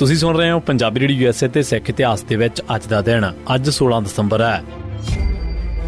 ਤੁਸੀਂ ਸੁਣ ਰਹੇ ਹੋ ਪੰਜਾਬੀ ਰੇਡੀਓ ਯੂਐਸਏ ਤੇ ਸਿੱਖ ਇਤਿਹਾਸ ਦੇ ਵਿੱਚ ਅੱਜ ਦਾ ਦਿਨ, ਅੱਜ 16 ਦਸੰਬਰ ਹੈ।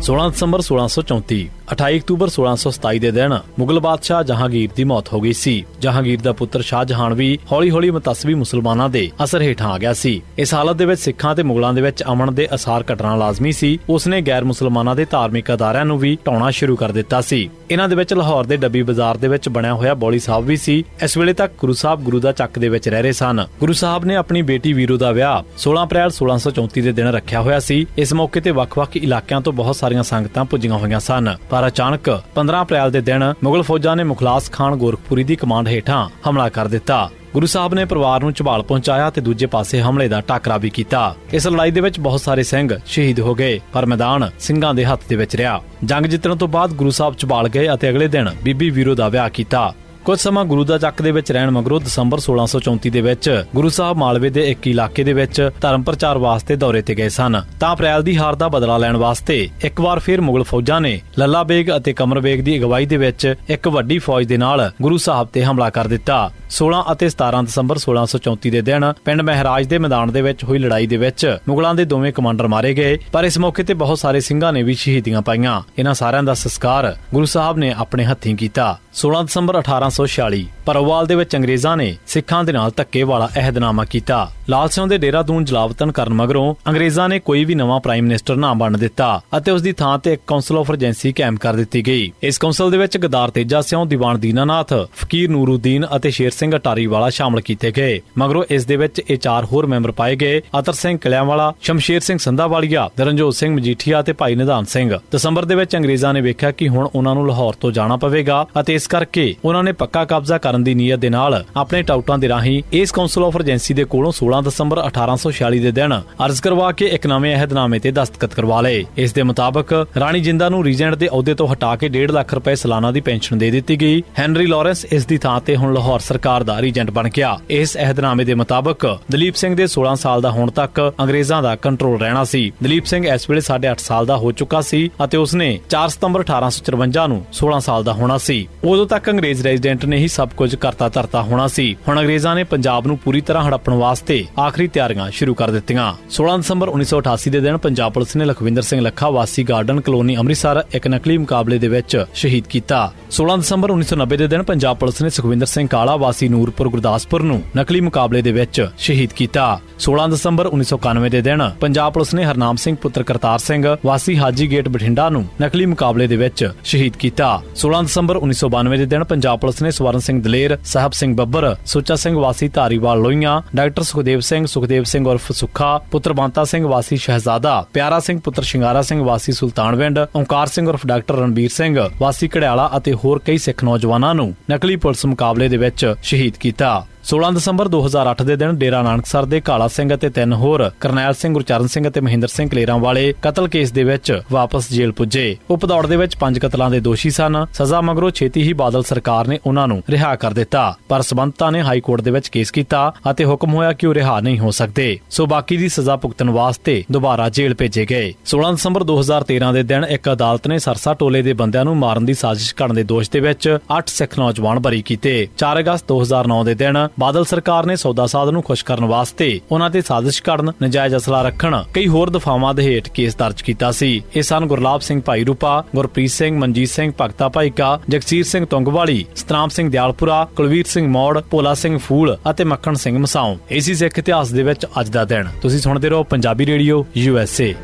16 ਦਸੰਬਰ 1634 28 ਅਕਤੂਬਰ 1627 ਦੇ ਦਿਨ ਮੁਗਲ ਬਾਦਸ਼ਾਹ ਜਹਾਂਗੀਰ ਦੀ ਮੌਤ ਹੋ ਗਈ ਸੀ। ਜਹਾਂਗੀਰ ਦਾ ਪੁੱਤਰ ਸ਼ਾਹ ਜਹਾਨ ਵੀ ਹੌਲੀ-ਹੌਲੀ ਮਤਸਬੀ ਮੁਸਲਮਾਨਾਂ ਦੇ ਅਸਰ ਹੇਠਾਂ ਆ ਗਿਆ ਸੀ। ਇਸ ਹਾਲਤ ਦੇ ਵਿੱਚ ਸਿੱਖਾਂ ਤੇ ਮੁਗਲਾਂ ਦੇ ਵਿੱਚ ਅਮਨ ਦੇ ਅਸਾਰ ਘਟਣਾ ਲਾਜ਼ਮੀ ਸੀ। ਉਸਨੇ ਗੈਰ ਮੁਸਲਮਾਨਾਂ ਦੇ ਧਾਰਮਿਕ ਅਦਾਰਿਆਂ ਨੂੰ ਵੀ ਢਾਉਣਾ ਸ਼ੁਰੂ ਕਰ ਦਿੱਤਾ ਸੀ। ਇਹਨਾਂ ਦੇ ਵਿੱਚ ਲਾਹੌਰ ਦੇ ਡੱਬੀ ਬਾਜ਼ਾਰ ਦੇ ਵਿੱਚ ਬਣਿਆ ਹੋਇਆ ਬੌਲੀ ਸਾਹਿਬ ਵੀ ਸੀ। ਇਸ ਵੇਲੇ ਤੱਕ ਗੁਰੂ ਸਾਹਿਬ ਗੁਰੂ ਦਾ ਚੱਕ ਦੇ ਵਿੱਚ ਰਹਿ ਰਹੇ ਸਨ। ਗੁਰੂ ਸਾਹਿਬ ਨੇ ਆਪਣੀ ਬੇਟੀ ਵੀਰੂ ਦਾ ਵਿਆਹ 16 ਅਪ੍ਰੈਲ 1634 ਦੇ ਦਿਨ ਰੱਖਿਆ ਹੋਇਆ ਸੀ। ਇਸ ਮੌਕੇ ਤੇ ਵੱਖ-ਵੱਖ ਇਲਾਕਿਆਂ ਤੋਂ ਬਹੁਤ ਸਾਰੀਆਂ ਸੰਗਤਾਂ ਪੁੱਜੀਆਂ ਹੋਈਆਂ ਸਨ। ਪਰ ਅਚਾਨਕ 15 ਅਪ੍ਰੈਲ ਦੇ ਦਿਨ ਮੁਗਲ ਫੌਜਾਂ ਨੇ ਮੁਖਲਾਸ ਖਾਨ ਗੋਰਖਪੁਰੀ ਦੀ ਕਮਾਂਡ ਹੇਠਾਂ ਹਮਲਾ ਕਰ ਦਿੱਤਾ। ਗੁਰੂ ਸਾਹਿਬ ਨੇ ਪਰਿਵਾਰ ਨੂੰ ਝਬਾਲ ਪਹੁੰਚਾਇਆ ਤੇ ਦੂਜੇ ਪਾਸੇ ਹਮਲੇ ਦਾ ਟਾਕਰਾ ਵੀ ਕੀਤਾ। ਇਸ ਲੜਾਈ ਦੇ ਵਿੱਚ ਬਹੁਤ ਸਾਰੇ ਸਿੰਘ ਸ਼ਹੀਦ ਹੋ ਗਏ, ਪਰ ਮੈਦਾਨ ਸਿੰਘਾਂ ਦੇ ਹੱਥ ਦੇ ਵਿੱਚ ਰਿਹਾ। ਜੰਗ ਜਿੱਤਣ ਤੋਂ ਬਾਅਦ ਗੁਰੂ ਸਾਹਿਬ ਝਬਾਲ ਗਏ ਅਤੇ ਅਗਲੇ ਦਿਨ ਬੀਬੀ ਵੀਰੋ ਦਾ ਵਿਆਹ ਕੀਤਾ। ਕੁਝ ਸਮਾਂ ਗੁਰੂ ਦਾ ਚੱਕ ਦੇ ਵਿੱਚ ਰਹਿਣ ਮਗਰੋਂ ਦਸੰਬਰ 1634 ਦੇ ਵਿੱਚ ਗੁਰੂ ਸਾਹਿਬ ਮਾਲਵੇ ਦੇ ਇੱਕ ਇਲਾਕੇ ਦੇ ਵਿੱਚ ਧਰਮ ਪ੍ਰਚਾਰ ਵਾਸਤੇ ਦੌਰੇ ਤੇ ਗਏ ਸਨ। ਤਾਂ ਅਪ੍ਰੈਲ ਦੀ ਹਾਰ ਦਾ ਬਦਲਾ ਲੈਣ ਵਾਸਤੇ ਇੱਕ ਵਾਰ ਫਿਰ ਮੁਗਲ ਫੌਜਾਂ ਨੇ ਲੱਲਾ ਬੇਗ ਅਤੇ ਕਮਰ ਬੇਗ ਦੀ ਅਗਵਾਈ ਦੇ ਵਿੱਚ ਇੱਕ ਵੱਡੀ ਫੌਜ ਦੇ ਨਾਲ ਗੁਰੂ ਸਾਹਿਬ ਤੇ ਹਮਲਾ ਕਰ ਦਿੱਤਾ। 16 ਅਤੇ 17 ਦਸੰਬਰ 1634 ਦੇ ਦਿਨ ਪਿੰਡ ਮਹਿਰਾਜ ਦੇ ਮੈਦਾਨ ਦੇ ਵਿੱਚ ਹੋਈ ਲੜਾਈ ਦੇ ਵਿੱਚ ਮੁਗਲਾਂ ਦੇ ਦੋਵੇਂ ਕਮਾਂਡਰ ਮਾਰੇ ਗਏ, ਪਰ ਇਸ ਮੌਕੇ ਤੇ ਬਹੁਤ ਸਾਰੇ ਸਿੰਘਾਂ ਨੇ ਵੀ ਸ਼ਹੀਦੀਆਂ ਪਾਈਆਂ। ਇਹਨਾਂ ਸਾਰਿਆਂ ਦਾ ਸੰਸਕਾਰ ਗੁਰੂ ਸਾਹਿਬ ਨੇ ਆਪਣੇ ਹੱਥੀਂ ਕੀਤਾ। 16 ਦਸੰਬਰ 1846 ਪਰਵਾਲ ਦੇ ਵਿੱਚ ਅੰਗਰੇਜ਼ਾਂ ਨੇ ਸਿੱਖਾਂ ਦੇ ਨਾਲ ਧੱਕੇ ਵਾਲਾ ਅਹਿਦਨਾਮਾ ਕੀਤਾ। ਲਾਲ ਸਿੰਘ ਦੇ ਡੇਰਾਦੂਨ ਜਲਾਵਤਨ ਕਰਨ ਮਗਰੋਂ ਅੰਗਰੇਜ਼ਾਂ ਨੇ ਕੋਈ ਵੀ ਨਵਾਂ ਪ੍ਰਾਈਮ ਮਿਨਿਸਟਰ ਨਾ ਬਣ ਦਿੱਤਾ ਅਤੇ ਉਸ ਦੀ ਥਾਂ ਤੇ ਇੱਕ ਕਾਉਂਸਲ ਆਫ ਰਜੈਂਸੀ ਕਾਇਮ ਕਰ ਦਿੱਤੀ ਗਈ। ਇਸ ਕਾਉਂਸਲ ਦੇ ਵਿੱਚ ਗਦਾਰ ਤੇਜਾ ਸਿੰਘ ਦੀਵਾਨ ਦੀਨਾਨਾਥ, ਫਕੀਰ ਨੂਰਉਦੀਨ ਅਤੇ ਸ਼ੇਰ ਸਿੰਘ ਅਟਾਰੀ ਵਾਲਾ ਸ਼ਾਮਲ ਕੀਤੇ ਗਏ। ਮਗਰੋਂ ਇਸ ਦੇ ਵਿੱਚ ਇਹ ਚਾਰ ਹੋਰ ਮੈਂਬਰ ਪਾਏ ਗਏ, ਅਤਰ ਸਿੰਘ ਕਿਲਿਆਂਵਾਲਾ, ਸ਼ਮਸ਼ੇਰ ਸਿੰਘ ਸੰਧਾਵਾਲੀਆ, ਦਰਨਜੋਤ ਸਿੰਘ ਮਜੀਠੀਆ ਅਤੇ ਭਾਈ ਨਿਧਾਨ ਸਿੰਘ। ਦਸੰਬਰ ਦੇ ਵਿੱਚ ਅੰਗਰੇਜ਼ਾਂ ਨੇ ਵੇਖਿਆ ਕਿ ਹੁਣ ਉਹਨਾਂ ਨੂੰ ਲਾਹੌਰ ਤੋਂ ਜਾਣਾ ਪਵੇਗਾ ਅਤੇ ਇਸ ਕਰਕੇ ਉਹਨਾਂ ਨੇ ਪੱਕਾ ਕਬਜ਼ਾ ਕਰਨ ਦੀ ਨੀਅਤ ਦੇ ਨਾਲ ਆਪਣੇ ਟਾਊਟਾਂ ਦੇ ਰਾਹੀਂ ਇਸ ਕਾਉਂਸਲ ਆਫ ਏਜੰਸੀ ਦੇ ਕੋਲੋਂ 16 ਦਸੰਬਰ 1846 ਦੇ ਦਿਨ ਅਰਜ਼ ਕਰਵਾ ਕੇ ਇੱਕ ਨਵੇਂ ਅਹਿਦਨਾਮੇ ਤੇ ਦਸਤਖਤ ਕਰਵਾ ਲਏ। ਇਸ ਦੇ ਮੁਤਾਬਕ ਰਾਣੀ ਜਿੰਦਾ ਨੂੰ ਰੀਜੈਂਟ ਦੇ ਅਹੁਦੇ ਤੋਂ ਹਟਾ ਕੇ 1.5 ਲੱਖ ਰੁਪਏ ਸਾਲਾਨਾ ਦੀ ਪੈਨਸ਼ਨ ਦੇ ਦਿੱਤੀ ਗਈ। ਹੈਨਰੀ ਲਾਰੈਂਸ ਇਸ ਦੀ ਥਾਂ ਤੇ ਹੁਣ ਲਾਹੌਰ ਸਰਕਾਰ ਦਾ ਰੀਜੈਂਟ ਬਣ ਗਿਆ। ਇਸ ਅਹਿਦਨਾਮੇ ਦੇ ਮੁਤਾਬਕ ਦਲੀਪ ਸਿੰਘ ਦੇ 16 ਸਾਲ ਦਾ ਹੋਣ ਤੱਕ ਅੰਗਰੇਜ਼ਾਂ ਦਾ ਕੰਟਰੋਲ ਰਹਿਣਾ ਸੀ। ਦਲੀਪ ਸਿੰਘ ਇਸ ਵੇਲੇ 8.5 ਸਾਲ ਦਾ ਹੋ ਚੁੱਕਾ ਸੀ ਅਤੇ ਉਸਨੇ 4 ਸਤੰਬਰ 1854 ਨੂੰ 16 ਸਾਲ ਦਾ ਹੋਣਾ ਸੀ। ਉਦੋਂ ਤੱਕ ਅੰਗਰੇਜ਼ ਰੈਜ਼ੀਡੈਂਟ ਨੇ ਹੀ ਸਭ ਕੁਝ ਕਰਤਾ ਧਰਤਾ ਹੋਣਾ ਸੀ। ਹੁਣ ਅੰਗਰੇਜ਼ਾਂ ਨੇ ਪੰਜਾਬ ਨੂੰ ਪੂਰੀ ਤਰ੍ਹਾਂ ਹੜੱਪਣ ਵਾਸਤੇ ਆਖਰੀ ਤਿਆਰੀਆਂ ਸ਼ੁਰੂ ਕਰ ਦਿੱਤੀਆਂ। 16 ਦਸੰਬਰ 1988 ਦੇ ਦਿਨ ਪੰਜਾਬ ਪੁਲਿਸ ਨੇ ਲਖਵਿੰਦਰ ਸਿੰਘ ਲੱਖਾ ਵਾਸੀ ਗਾਰਡਨ ਕਲੋਨੀ ਅੰਮ੍ਰਿਤਸਰ ਇੱਕ ਨਕਲੀ ਮੁਕਾਬਲੇ ਦੇ ਵਿੱਚ ਸ਼ਹੀਦ ਕੀਤਾ। 16 ਦਸੰਬਰ 1990 ਦੇ ਦਿਨ ਪੰਜਾਬ ਪੁਲਿਸ ਨੇ ਸੁਖਵਿੰਦਰ ਸਿੰਘ ਕਾਲਾ ਵਾਸੀ ਨੂਰਪੁਰ ਗੁਰਦਾਸਪੁਰ ਨੂੰ ਨਕਲੀ ਮੁਕਾਬਲੇ ਦੇ ਵਿੱਚ ਸ਼ਹੀਦ ਕੀਤਾ। 16 ਦਸੰਬਰ 1991 ਦੇ ਦਿਨ ਪੰਜਾਬ ਪੁਲਿਸ ਨੇ ਹਰਨਾਮ ਸਿੰਘ ਪੁੱਤਰ ਕਰਤਾਰ ਸਿੰਘ ਵਾਸੀ ਹਾਜੀ ਗੇਟ ਬਠਿੰਡਾ ਨੂੰ ਨਕਲੀ ਮੁਕਾਬਲੇ ਦੇ ਵਿੱਚ ਸ਼ਹੀਦ ਕੀਤਾ। 16 ਦਸੰਬਰ 1992 ਦੇ ਦਿਨ ਪੰਜਾਬ ਪੁਲਿਸ ਨੇ ਸਵਰਨ ਸਿੰਘ ਦਲੇਰ, ਸਾਹਿਬ ਸਿੰਘ ਬੱਬਰ, ਸੁੱਚਾ ਸਿੰਘ ਵਾਸੀ ਧਾਰੀਵਾਲ ਲੋਹੀਆਂ, ਡਾਕਟਰ ਸੁਖਦੇਵ ਸਿੰਘ ਸੁਖਦੇਵ ਸਿੰਘ ਉਰਫ ਸੁੱਖਾ, ਪੁੱਤਰ ਬੰਤਾ ਸਿੰਘ ਵਾਸੀ ਸ਼ਹਿਜ਼ਾਦਾ, ਪਿਆਰਾ ਸਿੰਘ ਪੁੱਤਰ ਸ਼ਿੰਗਾਰਾ ਸਿੰਘ ਵਾਸੀ ਸੁਲਤਾਨਵਿੰਡ ਓਂਕਾਰ ਸਿੰਘ ਉਰਫ ਡਾਕਟਰ ਰਣਬੀਰ ਸਿੰਘ, ਵਾਸੀ ਘੜਿਆਲਾ ਅਤੇ ਹੋਰ ਕਈ ਸਿੱਖ ਨੌਜਵਾਨਾਂ ਨੂੰ ਨਕਲੀ ਪੁਲਿਸ ਮੁਕਾਬਲੇ ਦੇ ਵਿੱਚ ਸ਼ਹੀਦ ਕੀਤਾ। 16 ਦਸੰਬਰ 2008 ਦੇ ਦਿਨ ਡੇਰਾ ਨਾਨਕਸਰ ਦੇ ਕਾਲਾ ਸਿੰਘ ਅਤੇ ਤਿੰਨ ਹੋਰ ਕਰਨੈਲ ਸਿੰਘ ਗੁਰਚਰਨ ਸਿੰਘ ਅਤੇ ਮਹਿੰਦਰ ਸਿੰਘ ਕਲੇਰਾਂ ਵਾਲੇ ਕਤਲ ਕੇਸ ਦੇ ਵਿੱਚ ਵਾਪਸ ਜੇਲ੍ਹ ਪੁੱਜੇ। ਉਪ ਦੌੜ ਦੇ ਵਿੱਚ ਪੰਜ ਕਤਲਾਂ ਦੇ ਦੋਸ਼ੀ ਸਨ। ਸਜ਼ਾ ਮਗਰੋਂ ਛੇਤੀ ਹੀ ਬਾਦਲ ਸਰਕਾਰ ਨੇ ਉਹਨਾਂ ਨੂੰ ਰਿਹਾ ਕਰ ਦਿੱਤਾ। ਪਰ ਸਬੰਧਤਾ ਨੇ ਹਾਈ ਕੋਰਟ ਦੇ ਵਿੱਚ ਕੇਸ ਕੀਤਾ ਅਤੇ ਹੁਕਮ ਹੋਇਆ ਕਿ ਉਹ ਰਿਹਾ ਨਹੀਂ ਹੋ ਸਕਦੇ। ਸੋ ਬਾਕੀ ਦੀ ਸਜ਼ਾ ਭੁਗਤਣ ਵਾਸਤੇ ਦੁਬਾਰਾ ਜੇਲ੍ਹ ਭੇਜੇ ਗਏ। 16 ਦਸੰਬਰ 2013 ਦੇ ਦਿਨ ਇੱਕ ਅਦਾਲਤ ਨੇ ਸਰਸਾ ਟੋਲੇ ਦੇ ਬੰਦਿਆਂ ਨੂੰ ਮਾਰਨ ਦੀ ਸਾਜ਼ਿਸ਼ ਕਰਨ ਦੇ ਦੋਸ਼ ਦੇ ਵਿੱਚ 8 ਸਿੱਖ ਨੌਜਵਾਨ ਬਰੀ ਕੀਤੇ। 4 ਅਗਸਤ 2009 ਦੇ ਦਿਨ ਬਾਦਲ ਸਰਕਾਰ ਨੇ ਸੌਦਾ ਸਾਧ ਨੂੰ ਖੁਸ਼ ਕਰਨ ਵਾਸਤੇ ਉਹਨਾਂ ਤੇ ਸਾਜ਼ਿਸ਼ ਕਰਨ ਨਜਾਇਜ਼ ਅਸਲਾ ਰੱਖਣ ਕਈ ਹੋਰ ਦਫਾਵਾਂ ਦੇ ਹੇਠ ਕੇਸ ਦਰਜ ਕੀਤਾ ਸੀ। ਇਹ ਸਨ ਗੁਰਲਾਬ ਸਿੰਘ ਭਾਈ ਰੂਪਾ, ਗੁਰਪ੍ਰੀਤ ਸਿੰਘ, ਮਨਜੀਤ ਸਿੰਘ, ਭਗਤਾ ਭਾਈਕਾ ਜਗਸੀਰ ਸਿੰਘ ਤੁੰਗਵਾਲੀ, ਸਤਨਾਮ ਸਿੰਘ ਦਿਆਲਪੁਰਾ, ਕੁਲਵੀਰ ਸਿੰਘ ਮੌੜ, ਭੋਲਾ ਸਿੰਘ ਫੂਲ ਅਤੇ ਮੱਖਣ ਸਿੰਘ ਮਸਾਉ। ਇਸੀ ਸਿੱਖ ਇਤਿਹਾਸ ਦੇ ਵਿੱਚ ਅੱਜ ਦਾ ਦਿਨ। ਤੁਸੀਂ ਸੁਣਦੇ ਰਹੋ Punjabi radio, U S A.